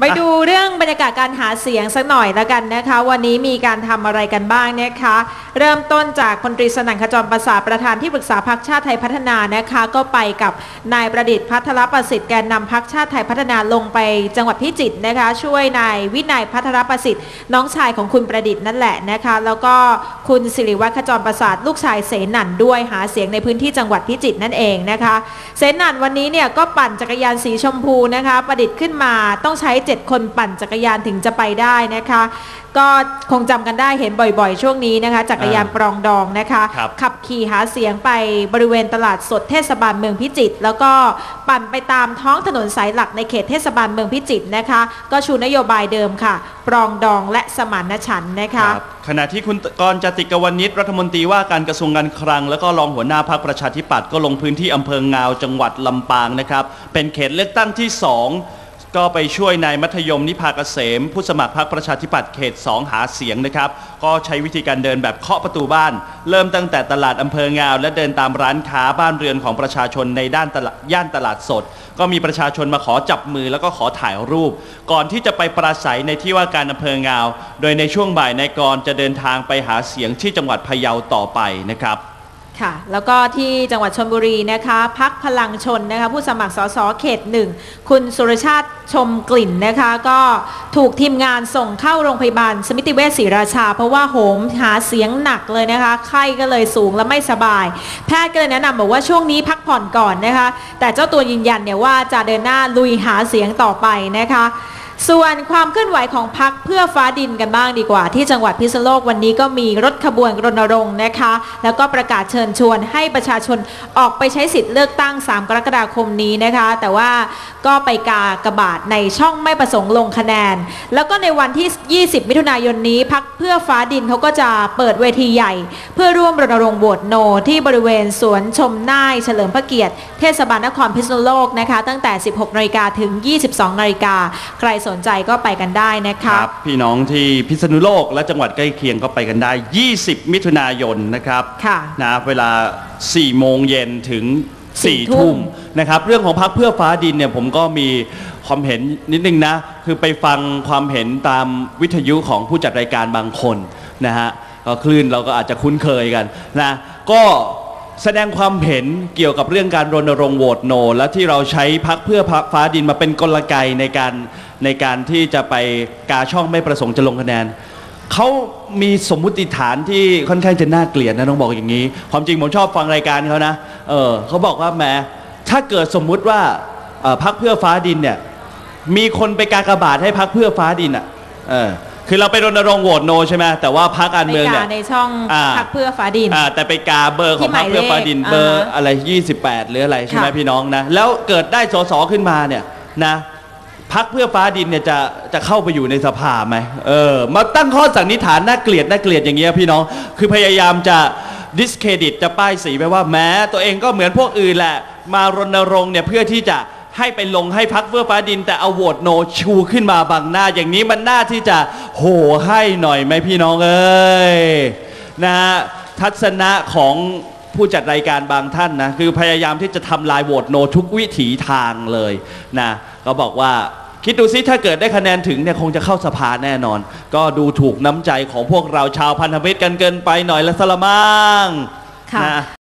ไปดูเรื่องบรรยากาศการหาเสียงสักหน่อยแล้วกันนะคะ วันนี้มีการทำอะไรกันบ้างนะคะ เริ่มต้นจากพลตรีสนั่นขจรประสาทประธานที่ปรึกษาพักชาติไทยพัฒนานะคะ ก็ไปกับนายประดิษฐ์พัทรประสิทธิ์แกนนำพักชาติไทยพัฒนาลงไปจังหวัดพิจิตรนะคะ ช่วยนายวินัยพัทรประสิทธิ์น้องชายของคุณประดิษฐ์นั่นแหละนะคะ แล้วก็คุณสิริวัฒน์ขจรประสาทลูกชายเสนันด้วยหาเสียงในพื้นที่จังหวัดพิจิตรนั่นเองนะคะ เสนันวันนี้เนี่ยก็ปั่นจักรยานสีชมพูนะคะ ประดิษฐ์ขึ้นมาต้องใช้7 คนปั่นจักรยานถึงจะไปได้นะคะ ก็คงจำกันได้เห็นบ่อยๆ ช่วงนี้นะคะ จักรยานอ่าปรองดองนะคะครับขับขี่หาเสียงไปบริเวณตลาดสดเทศบาลเมืองพิจิตรแล้วก็ปั่นไปตามท้องถนนสายหลักในเขตเทศบาลเมืองพิจิตรนะคะ ก็ชูนโยบายเดิมค่ะ ปรองดองและสมานฉันท์นะคะครับขณะที่คุณกรณ์จติกวนิชรัฐมนตรีว่าการกระทรวงการคลัง แล้วก็รองหัวหน้าพรรคประชาธิปัตย์ก็ลงพื้นที่อำเภองาวจังหวัดลำปางนะครับ เป็นเขตเลือกตั้งที่ 2 ก็ไปช่วยนายมัธยมนิพากเกษม ผู้สมัครพรรคประชาธิปัตย์เขต 2 หาเสียงนะครับ ก็ใช้วิธีการเดินแบบเคาะประตูบ้าน เริ่มตั้งแต่ตลาดอำเภองาว และเดินตามร้านค้าบ้านเรือนของประชาชนในด้านตลาดย่านตลาดสด ก็มีประชาชนมาขอจับมือแล้วก็ขอถ่ายรูป ก่อนที่จะไปปราศัยในที่ว่าการอำเภองาว โดยในช่วงบ่ายนายกรจะเดินทางไปหาเสียงที่จังหวัดพะเยาต่อไปนะครับ ค่ะ แล้วก็ที่จังหวัดชนบุรีนะคะพักพลังชนนะคะผู้สมัครสสเขตหนึ่งคุณสุรชาติชมกลิ่นนะคะก็ถูกทีมงานส่งเข้าโรงพยาบาลสมิติเวชศรีราชา เพราะว่าโหมหาเสียงหนักเลยนะคะ ไข้ก็เลยสูงและไม่สบาย แพทย์ก็เลยแนะนำบอกว่าช่วงนี้พักผ่อนก่อนนะคะ แต่เจ้าตัวยืนยันเนี่ยว่าจะเดินหน้าลุยหาเสียงต่อไปนะคะ ส่วนความเคลื่อนไหวของพักเพื่อฟ้าดินกันบ้างดีกว่า ที่จังหวัดพิษณุโลกวันนี้ก็มีรถขบวนรณรงค์นะคะ แล้วก็ประกาศเชิญชวนให้ประชาชนออกไปใช้สิทธิ์เลือกตั้ง 3 กรกฎาคมนี้นะคะ แต่ว่าก็ไปกากระบาดในช่องไม่ประสงค์ลงคะแนน แล้วก็ในวันที่ 20 มิถุนายนนี้พักเพื่อฟ้าดินเขาก็จะเปิดเวทีใหญ่ เพื่อร่วมรณรงค์โหวตโน ที่บริเวณสวนชมน่ายเฉลิมพระเกียรติ เทศบาลนครพิษณุโลกนะคะตั้งแต่ 16นาฬิกาถึง 22นาฬิกาใครสนใจก็ไปกันได้นะคคะรับพี่น้องที่พิษณุโลกและจังหวัดใกล้เคียงก็ไปกันได้ 20 มิถุนายนนะครับค่ะนะเวลา 4 โมงเย็นถึงสี่4ทุ่ทุ่มมนะครับเรื่องของพักเพื่อฟ้าดินเนี่ยผมก็มีความเห็นนิดนึงนะ คือไปฟังความเห็นตามวิทยุของผู้จัดรายการบางคนนะฮะก็คลื่นเราก็อาจจะคุ้นเคยกันนะก็แสดงความเห็นเกี่ยวกับเรื่องการรณรงค์โหวตโน และที่เราใช้พักเพื่อฟ้าดินมาเป็นกลไกในการ ในการที่จะไปกาช่องไม่ประสงค์จะลงคะแนนเขามีสมมุติฐานที่ค่อนข้างจะน่าเกลียดนะต้องบอกอย่างนี้ ความจริงผมชอบฟังรายการเขานะเออเขาบอกว่าแหมถ้าเกิดสมมุติว่าเอ่อพักเพื่อฟ้าดินเนี่ยมีคนไปกากบาทให้พักเพื่อฟ้าดินอะเออคือเราไปรณรงค์โหวตโนใช่ไหมแต่ว่าพักการไปเมืองเนี่กายในช่องอ่าพักเพื่อฟ้าดินอ่าแต่ไปกาเบอร์ของที่หพรมารยคเพื่อฟ้าดินเลขเบอร์อ่าฮะอะไร 28 หรืออะไรใช่ไหมค่ะพี่น้องนะแล้วเกิดได้สสขึ้นมาเนี่ยนะ พักเพื่อฟ้าดินเนี่ยจะจะเข้าไปอยู่ในสภาไหมเออมาตั้งข้อสันนิษฐานน่าเกลียดน่าเกลียดอย่างเงี้ยพี่น้อง คือพยายามจะดิสเครดิตจะป้ายสีไปว่าแม้ ตัวเองก็เหมือนพวกอื่นแหละ มารณรงค์เนี่ยเพื่อที่จะให้ไปลงให้พักเพื่อฟ้าดิน แต่เอาโหวตโนชูขึ้นมาบังหน้า อย่างนี้มันน่าที่จะโหให้หน่อยไหมพี่น้องเอ้ยนะฮะทัศนะของผู้จัดรายการบางท่านนะคือพยายามที่จะทำลายโหวตโนทุกวิถีทางเลยนะ ก็บอกว่าคิดดูซิถ้าเกิดได้คะแนนถึงเนี่ยคงจะเข้าสภาแน่นอน ก็ดูถูกน้ำใจของพวกเราชาวพันธมิตรกันเกินไปหน่อยละสละมังค่ะ นะ